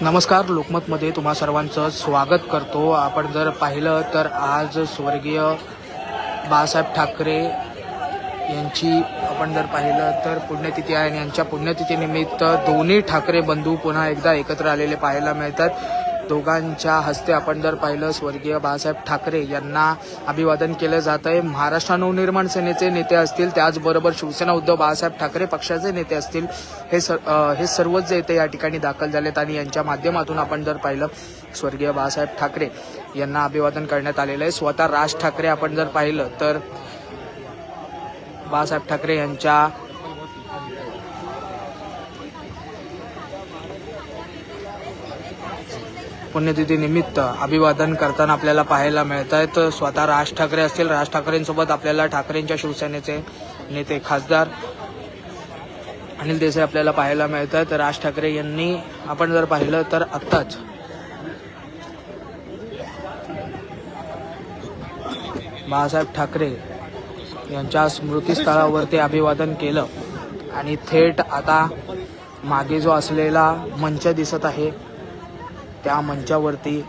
नमस्कार लोकमतमध्ये तुम्हा सर्वांचं स्वागत करतो. आपण जर पाहिलं तर आज स्वर्गीय बाळासाहेब ठाकरे यांची आपण जर पाहिलं तर पुण्यतिथी आहे आणि यांच्या पुण्यतिथीनिमित्त दोन्ही ठाकरे बंधू पुन्हा एकदा एकत्र आलेले पाहायला मिळतात. दोघांच्या हस्ते आपण जर पाहिलं स्वर्गीय बाळासाहेब ठाकरे यांना अभिवादन केलं जात आहे महाराष्ट्र नवनिर्माण सेनेचे नेते असतील त्याचबरोबर शिवसेना उद्धव बाळासाहेब ठाकरे पक्षाचे नेते असतील हे सर हे सर्वच जे ते या ठिकाणी दाखल झालेत आणि यांच्या माध्यमातून आपण जर पाहिलं स्वर्गीय बाळासाहेब ठाकरे यांना अभिवादन करण्यात आलेलं आहे. स्वतः राज ठाकरे आपण जर पाहिलं तर बाळासाहेब ठाकरे यांच्या पुण्यतिथी निमित्त अभिवादन करताना आपल्याला पाहायला मिळत आहेत स्वतः राज ठाकरे असतील राज ठाकरेंसोबत आपल्याला ठाकरेंच्या शिवसेनेचे नेते खासदार अनिल देसाई आपल्याला पाहायला मिळत आहेत राज ठाकरे यांनी आपण जर पाहिलं तर आत्ताच बाळासाहेब ठाकरे यांच्या स्मृतीस्थळावरती अभिवादन केलं. आणि थेट आता मागे जो असलेला मंच दिसत आहे त्या मंचावरती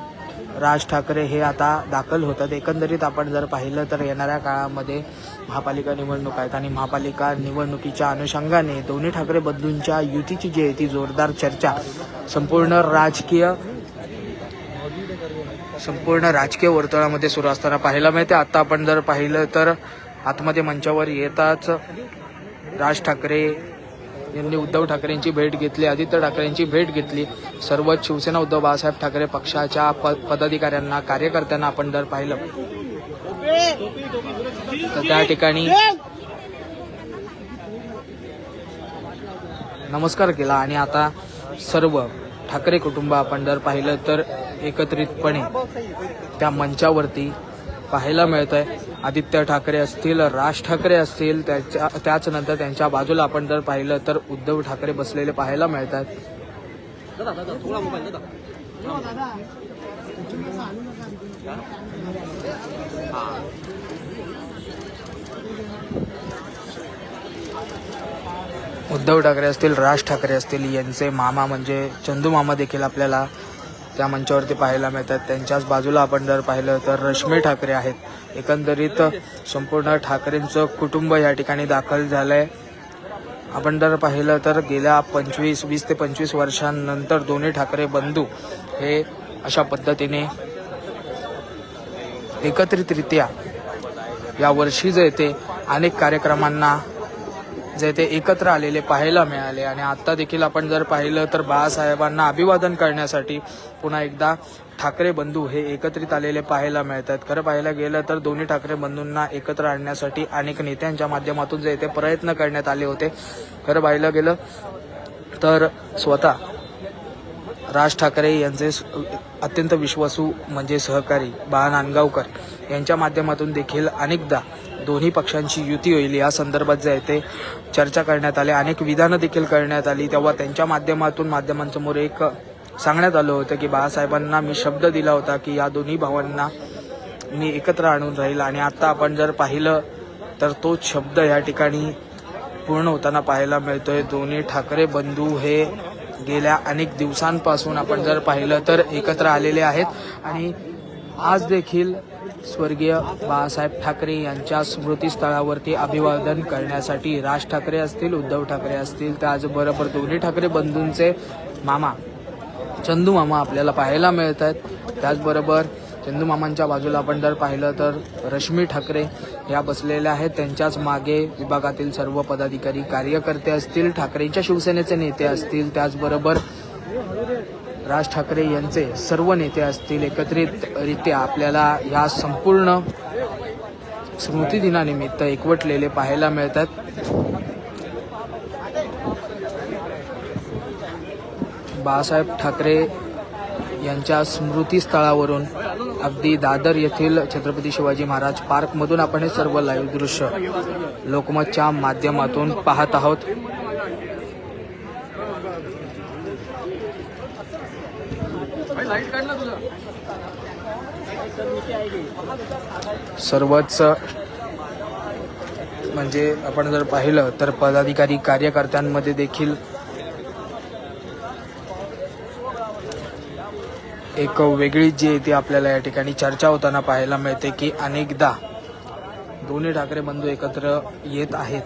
राज ठाकरे हे आता दाखल होतात. एकंदरीत आपण जर पाहिलं तर येणाऱ्या काळामध्ये महापालिका निवडणूक आहेत आणि महापालिका निवडणुकीच्या अनुषंगाने दोन्ही ठाकरे बदलूंच्या युतीची जी आहे ती जोरदार चर्चा संपूर्ण राजकीय संपूर्ण राजकीय वर्तुळामध्ये सुरू असताना पाहायला मिळते. आता आपण जर पाहिलं तर आतमध्ये मंचावर येताच राज ठाकरे यांनी उद्धव ठाकरेंची भेट घेतली आदित्य ठाकरेंची भेट घेतली. सर्वच शिवसेना उद्धव बाळासाहेब ठाकरे पक्षाच्या पदाधिकाऱ्यांना कार्यकर्त्यांना आपण जर पाहिलं. तर त्या ठिकाणी नमस्कार केला आणि आता सर्व ठाकरे कुटुंब आपण जर पाहिलं तर एकत्रितपणे त्या मंचावरती पाहायला मिळत आहे आदित्य ठाकरे असतील राज ठाकरे असतील त्याच्या त्याचनंतर त्यांच्या बाजूला आपण जर पाहिलं तर उद्धव ठाकरे बसलेले पाहायला मिळत आहेत उद्धव ठाकरे असतील राज ठाकरे असतील यांचे मामा म्हणजे चंदू मामा देखील आपल्याला त्या मंचावरती पाहायला मिळतात. त्यांच्याच बाजूला आपण जर पाहिलं तर रश्मी ठाकरे आहेत. एकंदरीत संपूर्ण ठाकरेंचं कुटुंब या ठिकाणी दाखल झालंय. आपण जर पाहिलं तर गेल्या पंचवीस वीस ते पंचवीस वर्षांनंतर दोन्ही ठाकरे बंधू हे अशा पद्धतीने एकत्रितरित्या या वर्षी जे ते अनेक कार्यक्रमांना जे ते एकत्र आलेले पाहायला मिळाले. आणि आत्ता देखील आपण जर पाहिलं तर बाळासाहेबांना अभिवादन करण्यासाठी पुन्हा एकदा ठाकरे बंधू हे एकत्रित आलेले पाहायला मिळतात. खरं पाहायला गेलं तर दोन्ही ठाकरे बंधूंना एकत्र आणण्यासाठी अनेक नेत्यांच्या माध्यमातून जे ते प्रयत्न करण्यात आले होते. खरं पाहायला गेलं तर स्वतः राज ठाकरे यांचे अत्यंत विश्वासू म्हणजे सहकारी बाळा नांदगावकर यांच्या माध्यमातून देखील अनेकदा दोन्ही पक्षांची युती होईल. या संदर्भात जे आहे ते चर्चा करण्यात आली. अनेक विधानं देखील करण्यात आली. तेव्हा त्यांच्या माध्यमातून माध्यमांसमोर एक सांगण्यात आलं होतं की बाळासाहेबांना मी शब्द दिला होता की या दोन्ही भावांना मी एकत्र आणून राहील. आणि आता आपण जर पाहिलं तर तोच शब्द या ठिकाणी पूर्ण होताना पाहायला मिळतोय. दोन्ही ठाकरे बंधू हे गेल्या अनेक दिवसांपासून आपण जर पाहिलं तर एकत्र आलेले आहेत. आणि आज देखील स्वर्गीय बाळासाहेब ठाकरे यांच्या स्मृतीस्थळावरती अभिवादन करण्यासाठी राज ठाकरे असतील उद्धव ठाकरे असतील त्याचबरोबर दोन्ही ठाकरे बंधूंचे मामा चंदू मामा आपल्याला पाहायला मिळत आहेत त्याचबरोबर चंदू मामांच्या बाजूला आपण जर पाहिलं तर रश्मी ठाकरे या बसलेल्या आहेत. त्यांच्याच मागे विभागातील सर्व पदाधिकारी कार्यकर्ते असतील ठाकरेंच्या शिवसेनेचे नेते असतील. त्याचबरोबर राज ठाकरे यांचे सर्व नेते असतील. एकत्रितरित्या आपल्याला ह्या संपूर्ण स्मृतिदिनानिमित्त एकवटलेले पाहायला मिळतात. बाळासाहेब ठाकरे यांच्या स्मृतीस्थळावरून अगदी दादर येथील छत्रपती शिवाजी महाराज पार्कमधून आपण हे सर्व लाईव्ह दृश्य लोकमतच्या माध्यमातून पाहत आहोत. सर्वच म्हणजे आपण जर पाहिलं तर पदाधिकारी कार्यकर्त्यांमध्ये देखील एक वेगळी जी आहे ती आपल्याला या ठिकाणी चर्चा होताना पाहायला मिळते की अनेकदा दोन्ही ठाकरे बंधू एकत्र येत आहेत.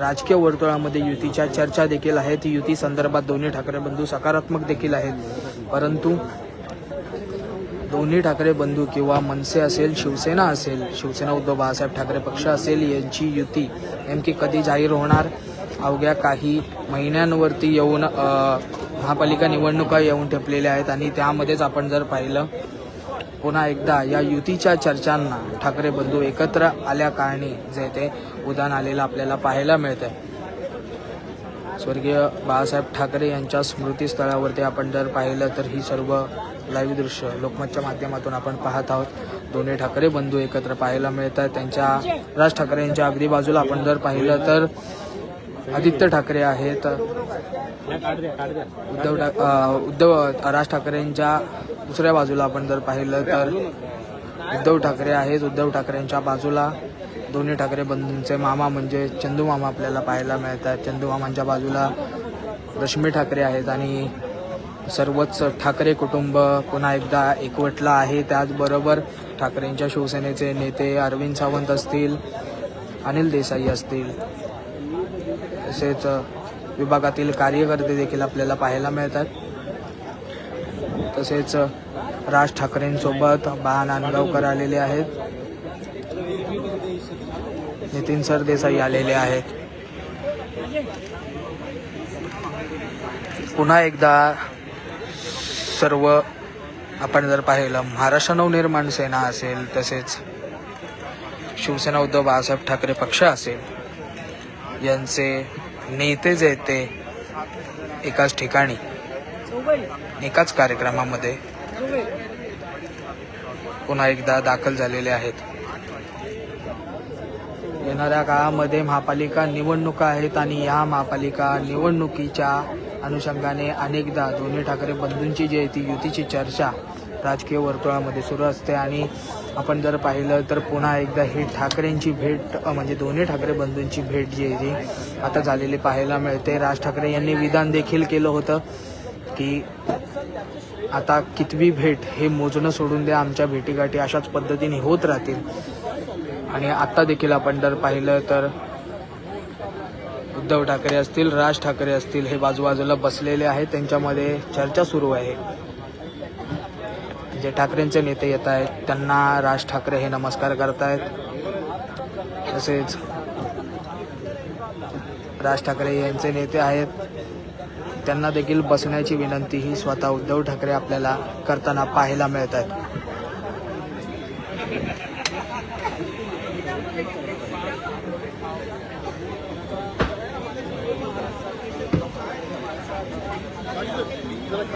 राजकीय वर्तुळामध्ये युतीच्या चर्चा देखील आहेत. युती संदर्भात दोन्ही ठाकरे बंधू सकारात्मक देखील आहेत. परंतु दोन्ही ठाकरे बंधू किंवा मनसे असेल शिवसेना असेल शिवसेना उद्धव बाळासाहेब ठाकरे पक्ष असेल यांची युती नेमकी कधी जाहीर होणार? अवघ्या काही महिन्यांवरती येऊन महापालिका निवडणुका येऊन ठेपलेल्या आहेत आणि त्यामध्येच आपण जर पाहिलं पुन्हा एकदा या युतीच्या चर्चांना ठाकरे बंधू एकत्र आल्या कारणी जे ते उदाहरण आलेलं आपल्याला पाहायला मिळतंय. स्वर्गीय बाळासाहेब ठाकरे यांच्या स्मृतीस्थळावरती आपण जर पाहिलं तर ही सर्व लाईव्ह दृश्य लोकमतच्या माध्यमातून आपण पाहत आहोत. दोन्ही ठाकरे बंधू एकत्र पाहायला मिळतात. त्यांच्या राज ठाकरे यांच्या अगदी बाजूला आपण जर पाहिलं तर आदित्य ठाकरे आहेत. उद्धव ठाक उद्धव राज ठाकरेंच्या दुसऱ्या बाजूला आपण जर पाहिलं तर उद्धव ठाकरे आहेत. उद्धव ठाकरेंच्या बाजूला दोन्ही ठाकरे बंधूंचे मामा म्हणजे चंदू मामा आपल्याला पाहायला मिळतात. चंदू मामांच्या बाजूला रश्मी ठाकरे आहेत आणि सर्वच ठाकरे कुटुंब पुन्हा एकदा एकवटलं आहे. त्याचबरोबर ठाकरेंच्या शिवसेनेचे नेते अरविंद सावंत असतील अनिल देसाई असतील. तसेच विभागातील कार्यकर्ते देखील आपल्याला पाहायला मिळतात. तसेच राज ठाकरेंसोबत बा नांदगावकर आलेले आहेत. नितीन सरदेसाई आलेले आहेत. पुन्हा एकदा सर्व आपण जर पाहिलं महाराष्ट्र नवनिर्माण सेना असेल तसेच शिवसेना उद्धव बाळासाहेब ठाकरे पक्ष असेल यांचे नेते जे आहेत ते एकाच ठिकाणी. एकाच कार्यक्रमामध्ये पुन्हा एकदा दाखल झालेले आहेत. येणाऱ्या काळामध्ये महापालिका निवडणुका आहेत आणि या महापालिका निवडणुकीच्या अनुषंगाने अनेकदा दोन्ही ठाकरे बंधूंची जी आहे ती युतीची चर्चा राजकीय वर्तुळामध्ये सुरू असते आणि आपण जर पाहिलं तर पुन्हा एकदा ही ठाकरेंची भेट म्हणजे दोन्ही ठाकरे बंधूंची भेट जी आहे ती आता झालेली पाहायला मिळते. राज ठाकरे यांनी विधान देखील केलं होतं की आता कितवी भेट हे मोजणं सोडून द्या आमच्या भेटीगाठी अशाच पद्धतीने होत राहतील. आणि आत्ता देखील आपण जर पाहिलं तर उद्धव ठाकरे असतील राज ठाकरे असतील हे बाजूबाजूला बसलेले आहेत त्यांच्यामध्ये चर्चा सुरू आहे. जे ठाकरेंचे नेते येत आहेत त्यांना राज ठाकरे हे नमस्कार करतायत. तसेच राज ठाकरे यांचे नेते आहेत. त्यांना देखील बसण्याची विनंती ही स्वतः उद्धव ठाकरे आपल्याला करताना पाहायला मिळत आहेत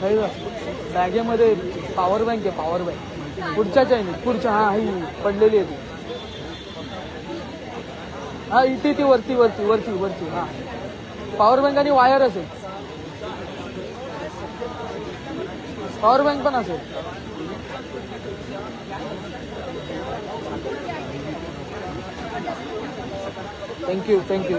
बॅगेमध्ये पॉवर बँक आहे पॉवर बँक पुढच्या चायनीज पुढच्या हा ही पडलेली आहे ती. हा इथे ती वरती वरती वरती वरती हा. पॉवर बँक आणि वायर असेल. पॉवर बँक पण असेल. थँक्यू थँक्यू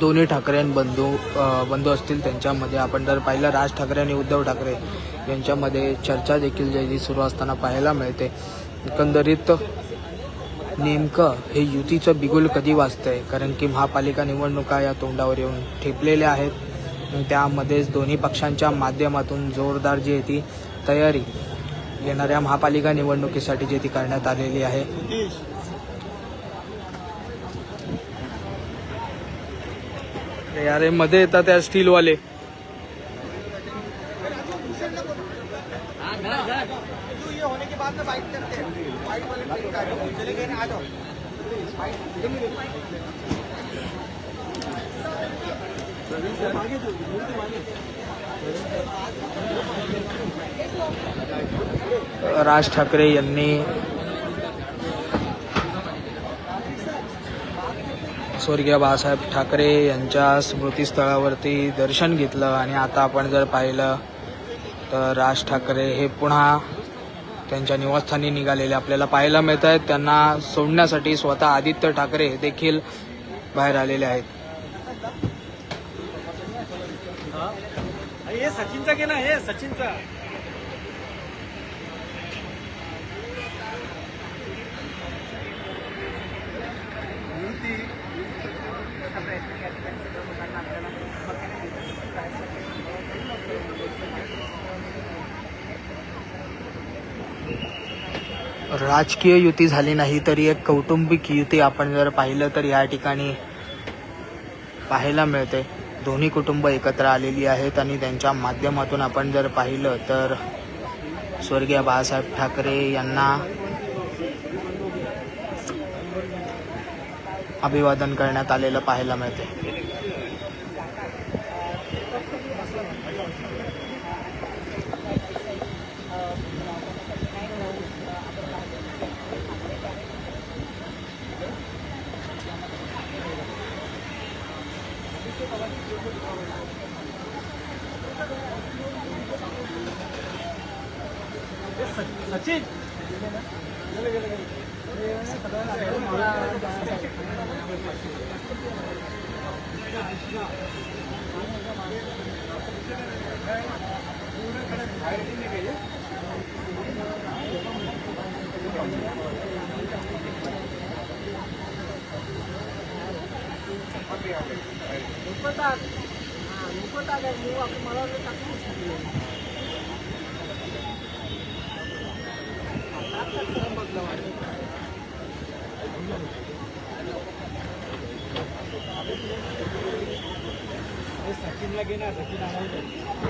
दोन्ही ठाकरे बंधू बंधू असतील त्यांच्यामध्ये. आपण जर पाहिलं राज ठाकरे आणि उद्धव ठाकरे यांच्यामध्ये चर्चा देखील जी सुरू असताना पाहायला मिळते. एकंदरीत नेमकं हे युतीचं बिगुल कधी वाजतंय? कारण की महापालिका निवडणुका या तोंडावर येऊन ठेपलेल्या आहेत. त्यामध्येच दोन्ही पक्षांच्या माध्यमातून जोरदार जी आहे ती तयारी येणाऱ्या महापालिका निवडणुकीसाठी जी ती करण्यात आलेली आहे. अरे मध्ये येतात त्या स्टीलवाले. राज ठाकरे यांनी स्वर्गीय बाळासाहेब ठाकरे यांच्या स्मृतीस्थळावरती दर्शन घेतलं आणि आता आपण जर पाहिलं तर राज ठाकरे हे पुन्हा त्यांच्या निवासस्थानी निघालेले. आपल्याला पाहायला मिळत आहेत त्यांना सोडण्यासाठी स्वतः आदित्य ठाकरे देखील बाहेर आलेले आहेत. सचिनचा घे ना हे सचिनचा. राजकीय युती झाली नाही तरी एक कौटुंबिक युती आपण जर पाहिलं तर या ठिकाणी पाहायला मिळते. दोन्ही कुटुंब एकत्र आलेली आहेत आणि त्यांच्या माध्यमातून आपण जर पाहिलं तर स्वर्गीय बाळासाहेब ठाकरे यांना अभिवादन करण्यात आलेलं पाहायला मिळते. सचिन सचिनला घे ना सचिन आम्हाला